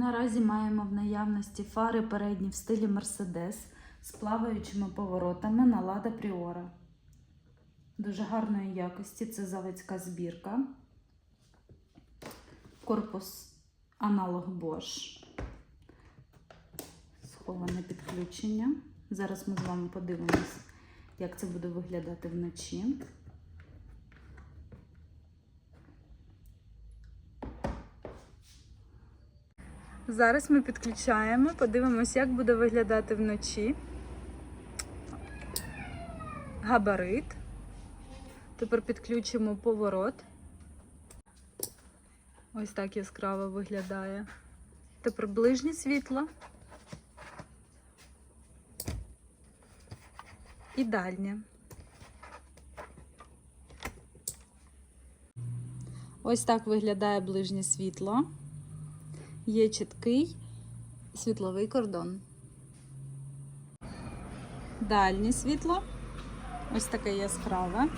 Наразі маємо в наявності фари передні в стилі Mercedes з плаваючими поворотами на Lada Priora. Дуже гарної якості, це заводська збірка. Корпус аналог Bosch. Сховане підключення. Зараз ми з вами подивимось, як це буде виглядати вночі. Зараз ми підключаємо, подивимось, як буде виглядати вночі. Габарит. Тепер підключимо поворот. Ось так яскраво виглядає. Тепер ближнє світло. І дальнє. Ось так виглядає ближнє світло. Є чіткий світловий кордон. Дальнє світло. Ось таке яскраве.